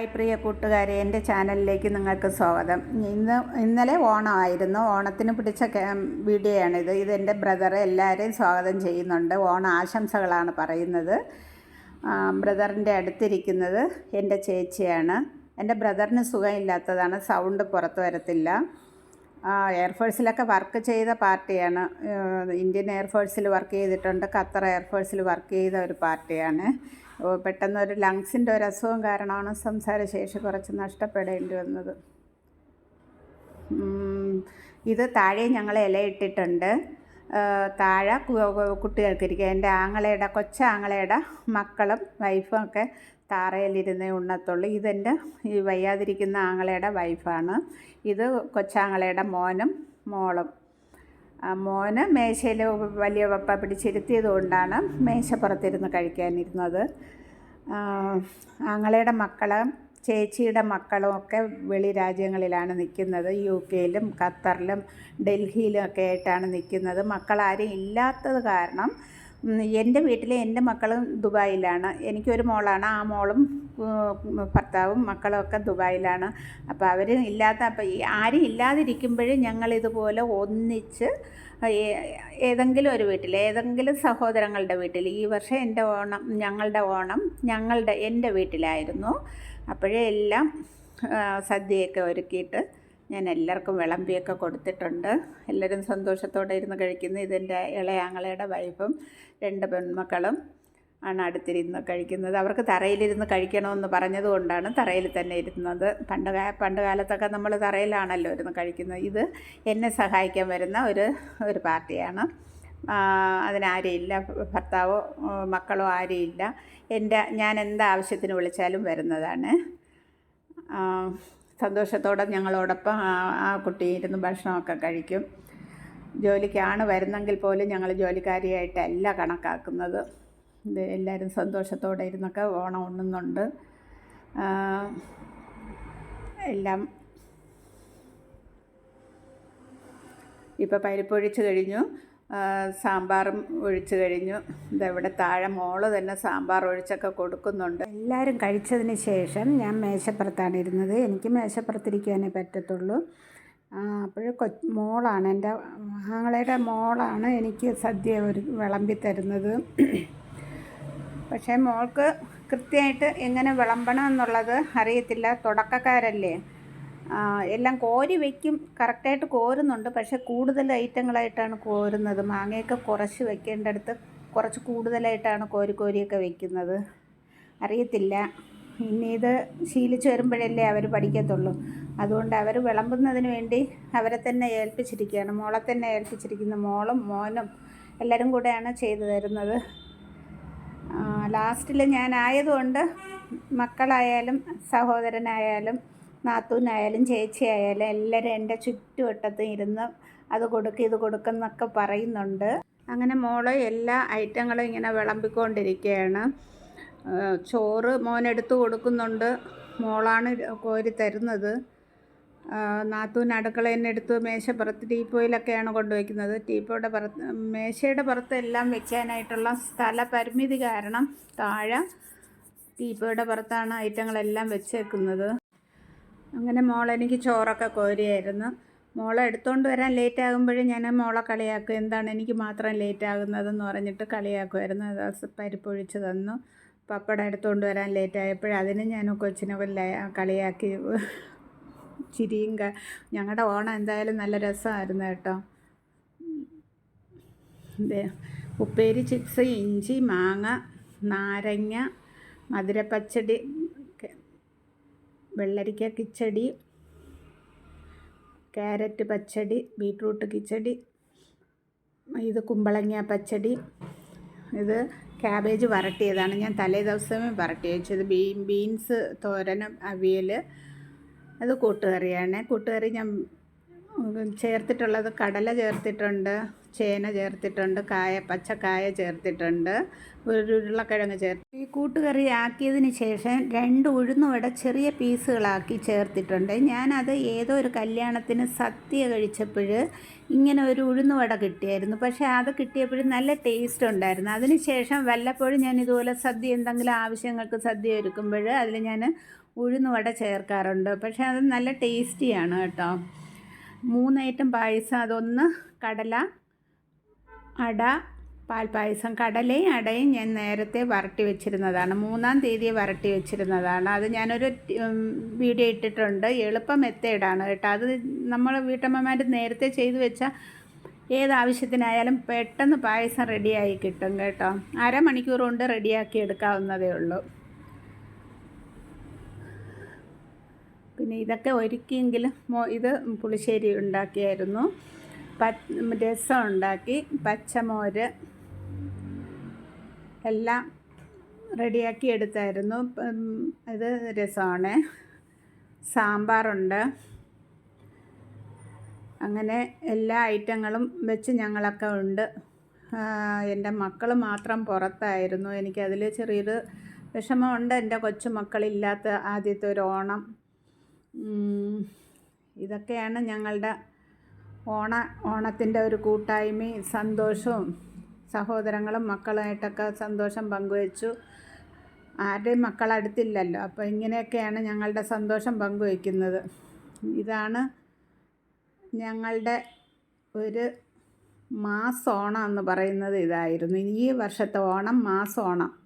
Hi പ്രിയ കൂട്ടുകാരെ എന്റെ ചാനലിലേക്ക് നിങ്ങൾക്ക് സ്വാഗതം. ഇന്ന് ഇന്നലെ ഓണമായിരുന്നു. ഓണത്തിന് പിടിച്ച വീഡിയോ വീഡിയോയാണിത്. ഇത് എന്റെ ബ്രദർ എല്ലാവരെയും സ്വാഗതം ചെയ്യുന്നുണ്ട്. ഓണ ആശംസകളാണ് പറയുന്നത്. ബ്രദറിന്റെ അടുത്തിരിക്കുന്നത് എന്റെ ചേച്ചിയാണ്. എന്റെ ബ്രദറിന് സുഖമില്ലാത്തതാണ്. സൗണ്ട് പുറത്ത് വരത്തില്ല. എയർഫോഴ്സിലൊക്കെ വർക്ക് ചെയ്ത പാർട്ടിയാണ്. ഇന്ത്യൻ എയർഫോഴ്സിൽ വർക്ക് ചെയ്തിട്ടുണ്ട്. ഖത്തർ എയർഫോഴ്സിൽ വർക്ക് ചെയ്ത ഒരു പാർട്ടിയാണ്. പെട്ടെന്നൊരു ലങ്സിന്റെ ഒരു അസുഖം കാരണമാണ് സംസാരശേഷി കുറച്ച് നഷ്ടപ്പെടേണ്ടി വന്നത്. ഇത് താഴെ ഞങ്ങൾ ഇലയിട്ടിട്ടുണ്ട് താഴെ കുട്ടികൾക്കിരിക്കുക എന്റെ ആങ്ങളയുടെ കൊച്ചാങ്ങളയുടെ മക്കളും വൈഫും ഒക്കെ താറയിലിരുന്നേ ഉണ്ണത്തുള്ളൂ. ഇതെന്റെ ഈ വയ്യാതിരിക്കുന്ന ആങ്ങളയുടെ വൈഫാണ്. ഇത് കൊച്ചാങ്ങളയുടെ മോനും മോളും. മോന് മേശയിൽ വലിയ വപ്പ പിടിച്ചിരുത്തിയത് കൊണ്ടാണ് മേശപ്പുറത്തിരുന്ന് കഴിക്കാനിരുന്നത്. ആങ്ങളയുടെ മക്കൾ ചേച്ചിയുടെ മക്കളും ഒക്കെ വെളി രാജ്യങ്ങളിലാണ് നിൽക്കുന്നത്. യു കെയിലും ഖത്തറിലും ഡൽഹിയിലും ഒക്കെ ആയിട്ടാണ് നിൽക്കുന്നത്. മക്കളാരും ഇല്ലാത്തത് കാരണം എന്റെ വീട്ടിലെ എന്റെ മക്കളും ദുബായിലാണ്. എനിക്കൊരു മോളാണ്. ആ മോളും ഭർത്താവും മക്കളും ഒക്കെ ദുബായിലാണ്. അപ്പോൾ അവർ ഇല്ലാത്ത അപ്പോൾ ഈ ആരും ഇല്ലാതിരിക്കുമ്പോഴും ഞങ്ങളിതുപോലെ ഒന്നിച്ച് ഏതെങ്കിലും ഒരു വീട്ടിൽ ഏതെങ്കിലും സഹോദരങ്ങളുടെ വീട്ടിൽ ഈ വർഷം എന്റെ ഓണം ഞങ്ങളുടെ ഓണം ഞങ്ങളുടെ എന്റെ വീട്ടിലായിരുന്നു. അപ്പോഴേ എല്ലാം സദ്യയൊക്കെ ഒരുക്കിയിട്ട് ഞാൻ എല്ലാവർക്കും വിളമ്പിയൊക്കെ കൊടുത്തിട്ടുണ്ട്. എല്ലാവരും സന്തോഷത്തോടെ ഇരുന്ന് കഴിക്കുന്നു. ഇതെന്റെ ഇളയാങ്ങളയുടെ വൈഫും രണ്ട് പെൺമക്കളും ആണ് അടുത്തിരുന്ന് കഴിക്കുന്നത്. അവർക്ക് തറയിലിരുന്ന് കഴിക്കണമെന്ന് പറഞ്ഞതുകൊണ്ടാണ് തറയിൽ തന്നെ ഇരുന്നത്. പണ്ട് പണ്ട് കാലത്തൊക്കെ നമ്മൾ തറയിലാണല്ലോ ഇരുന്ന് കഴിക്കുന്നത്. ഇത് എന്നെ സഹായിക്കാൻ വരുന്ന ഒരു ഒരു പാർട്ടിയാണ്. അതിനാരെയില്ല ഭർത്താവോ മക്കളോ ആരെയില്ല. എന്റെ ഞാൻ എന്താവശ്യത്തിന് വിളിച്ചാലും വരുന്നതാണ്. സന്തോഷത്തോടെ ഞങ്ങളോടൊപ്പം ആ കുട്ടി ഇരുന്ന് ഭക്ഷണമൊക്കെ കഴിക്കും. ജോലിക്കാണ് വരുന്നെങ്കിൽ പോലും ഞങ്ങൾ ജോലിക്കാരിയായിട്ടല്ല കണക്കാക്കുന്നത്. ഇത് എല്ലാവരും സന്തോഷത്തോടെ ഇരുന്നൊക്കെ ഓണം ഉണ്ണുന്നുണ്ട്. എല്ലാം ഇപ്പോൾ പരിപ്പൊഴിച്ച് കഴിഞ്ഞു. സാമ്പാറും ഒഴിച്ചു കഴിഞ്ഞു. ഇതെവിടെ താഴെ മോൾ തന്നെ സാമ്പാർ ഒഴിച്ചൊക്കെ കൊടുക്കുന്നുണ്ട്. എല്ലാവരും കഴിച്ചതിന് ശേഷം ഞാൻ മേശപ്പുറത്താണ് ഇരുന്നത്. എനിക്ക് മേശപ്പുറത്തിരിക്കാനേ പറ്റത്തുള്ളൂ. അപ്പോൾ കൊ മോളാണ് എന്റെ ആങ്ങളയുടെ മോളാണ് എനിക്ക് സദ്യ ഒരു വിളമ്പി തരുന്നത്. പക്ഷേ മോൾക്ക് കൃത്യമായിട്ട് എങ്ങനെ വിളമ്പണം എന്നുള്ളത് അറിയത്തില്ല. തുടക്കക്കാരല്ലേ. എല്ലാം കോരി വയ്ക്കും കറക്റ്റായിട്ട് കോരുന്നുണ്ട്. പക്ഷേ കൂടുതൽ ഐറ്റങ്ങളായിട്ടാണ് കോരുന്നത്. മാങ്ങയൊക്കെ കുറച്ച് വെക്കേണ്ടടുത്ത് കുറച്ച് കൂടുതലായിട്ടാണ് കോരി കോരിയൊക്കെ വെക്കുന്നത്. അറിയത്തില്ല. ഇനി ഇത് ശീലിച്ച് വരുമ്പോഴല്ലേ അവർ പഠിക്കത്തുള്ളൂ. അതുകൊണ്ട് അവർ വിളമ്പുന്നതിന് വേണ്ടി അവരെ തന്നെ ഏൽപ്പിച്ചിരിക്കുകയാണ്. മോളെ തന്നെ ഏൽപ്പിച്ചിരിക്കുന്ന മോളും മോനും എല്ലാവരും കൂടെയാണ് ചെയ്തു തരുന്നത്. ലാസ്റ്റിൽ ഞാൻ ആയതുകൊണ്ട് മക്കളായാലും സഹോദരനായാലും നാത്തൂനായാലും ചേച്ചിയായാലും എല്ലാവരും എന്റെ ചുറ്റുവട്ടത്തും ഇരുന്ന് അത് കൊടുക്ക് ഇത് കൊടുക്കുന്നൊക്കെ പറയുന്നുണ്ട്. അങ്ങനെ മോൾ എല്ലാ ഐറ്റങ്ങളും ഇങ്ങനെ വിളമ്പിക്കൊണ്ടിരിക്കുകയാണ്. ചോറ് മോനെടുത്ത് കൊടുക്കുന്നുണ്ട്. മോളാണ് കോരി തരുന്നത്. നാത്തൂൻ അടുക്കളയിൽ എടുത്ത് മേശപ്പുറത്ത് ടീപ്പോയിലൊക്കെയാണ് കൊണ്ടുവയ്ക്കുന്നത്. ടീപ്പോയുടെ പുറത്ത് മേശയുടെ പുറത്ത് എല്ലാം വെക്കാനായിട്ടുള്ള സ്ഥല പരിമിതി കാരണം താഴെ ടീപ്പോയുടെ പുറത്താണ് ഐറ്റങ്ങളെല്ലാം വെച്ചേക്കുന്നത്. അങ്ങനെ മോളെനിക്ക് ചോറൊക്കെ കോരിയായിരുന്നു. മോളെ എടുത്തുകൊണ്ട് വരാൻ ലേറ്റ് ആകുമ്പോഴും ഞാൻ മോളെ കളിയാക്കും. എന്താണ് എനിക്ക് മാത്രം ലേറ്റ് ആകുന്നതെന്ന് പറഞ്ഞിട്ട് കളിയാക്കുമായിരുന്നു. അത് പരിപ്പൊഴിച്ച് തന്നു. പപ്പടം എടുത്തുകൊണ്ട് വരാൻ ലേറ്റ് ആയപ്പോൾ അതിന് ഞാൻ കൊച്ചിനെ കൊല്ല കളിയാക്കി ചിരിയും ഞങ്ങളുടെ ഓണം എന്തായാലും നല്ല രസമായിരുന്നു കേട്ടോ. ഉപ്പേരി ചിപ്സ് ഇഞ്ചി മാങ്ങ നാരങ്ങ മധുരപ്പച്ചടി വെള്ളരിക്ക കിച്ചടി ക്യാരറ്റ് പച്ചടി ബീട്രൂട്ട് കിച്ചടി ഇത് കുമ്പളങ്ങ പച്ചടി. ഇത് ക്യാബേജ് വരട്ടിയതാണ്. ഞാൻ തലേ ദിവസമേ വരട്ടി. വെച്ചത് ബീൻ ബീൻസ് തോരനും അവിയൽ അത് കൂട്ടുകറിയാണ്. കൂട്ടുകറി ഞാൻ ചേർത്തിട്ടുള്ളത് കടല ചേർത്തിട്ടുണ്ട്. ചേന ചേർത്തിട്ടുണ്ട് കായ പച്ചക്കായ ചേർത്തിട്ടുണ്ട് ഒരു ഉരുളക്കിഴങ്ങ് ചേർത്ത് ഈ കൂട്ടുകറി ആക്കിയതിന് ശേഷം രണ്ട് ഉഴുന്നുവട ചെറിയ പീസുകളാക്കി ചേർത്തിട്ടുണ്ട്. ഞാനത് ഏതോ ഒരു കല്യാണത്തിന് സദ്യ കഴിച്ചപ്പോൾ ഇങ്ങനെ ഒരു ഉഴുന്നുവട കിട്ടിയായിരുന്നു. പക്ഷേ അത് കിട്ടിയപ്പോഴും നല്ല ടേസ്റ്റ് ഉണ്ടായിരുന്നു. അതിന് ശേഷം വല്ലപ്പോഴും ഞാൻ ഇതുപോലെ സദ്യ എന്തെങ്കിലും ആവശ്യങ്ങൾക്ക് സദ്യ ഒരുക്കുമ്പോൾ അതിൽ ഞാൻ ഉഴുന്നുവട ചേർക്കാറുണ്ട്. പക്ഷേ അത് നല്ല ടേസ്റ്റിയാണ് കേട്ടോ. മൂന്ന് ഐറ്റം പായസം അതൊന്ന് കടല അട പാൽപ്പായസം കടലയും അടയും ഞാൻ നേരത്തെ വരട്ടി വെച്ചിരുന്നതാണ്. മൂന്നാം തീയതി വരട്ടി വെച്ചിരുന്നതാണ്. അത് ഞാനൊരു വീഡിയോ ഇട്ടിട്ടുണ്ട്. എളുപ്പം മെത്തേഡാണ് കേട്ടോ. അത് നമ്മൾ വീട്ടമ്മമാർ നേരത്തെ ചെയ്തു വെച്ചാൽ ഏതാവശ്യത്തിനായാലും പെട്ടെന്ന് പായസം റെഡിയായി കിട്ടും കേട്ടോ. അരമണിക്കൂർ കൊണ്ട് റെഡിയാക്കി എടുക്കാവുന്നതേ ഉള്ളൂ. പിന്നെ ഇതൊക്കെ ഒരുക്കിയെങ്കിലും ഇത് പുളിശ്ശേരി ഉണ്ടാക്കിയായിരുന്നു. രസം ഉണ്ടാക്കി പച്ചമോര് എല്ലാം റെഡിയാക്കി എടുത്തായിരുന്നു. ഇത് രസമാണ്. സാമ്പാറുണ്ട്. അങ്ങനെ എല്ലാ ഐറ്റങ്ങളും വെച്ച് ഞങ്ങളൊക്കെ ഉണ്ട്. എന്റെ മക്കൾ മാത്രം പുറത്തായിരുന്നു. എനിക്കതിൽ ചെറിയൊരു വിഷമമുണ്ട്. എന്റെ കൊച്ചുമക്കളില്ലാത്ത ആദ്യത്തെ ഒരു ഓണം. ഇതൊക്കെയാണ് ഞങ്ങളുടെ ഓണ ഓണത്തിന്റെ ഒരു കൂട്ടായ്മയും സന്തോഷവും സഹോദരങ്ങളും മക്കളുമായിട്ടൊക്കെ സന്തോഷം പങ്കുവച്ചു. ആരുടെയും മക്കൾ അടുത്തില്ലല്ലോ അപ്പോൾ ഇങ്ങനെയൊക്കെയാണ് ഞങ്ങളുടെ സന്തോഷം പങ്കുവയ്ക്കുന്നത് ഇതാണ് ഞങ്ങളുടെ ഒരു മാസ് ഓണം എന്ന് പറയുന്നത് ഇതായിരുന്നു. ഈ വർഷത്തെ ഓണം മാസ് ഓണം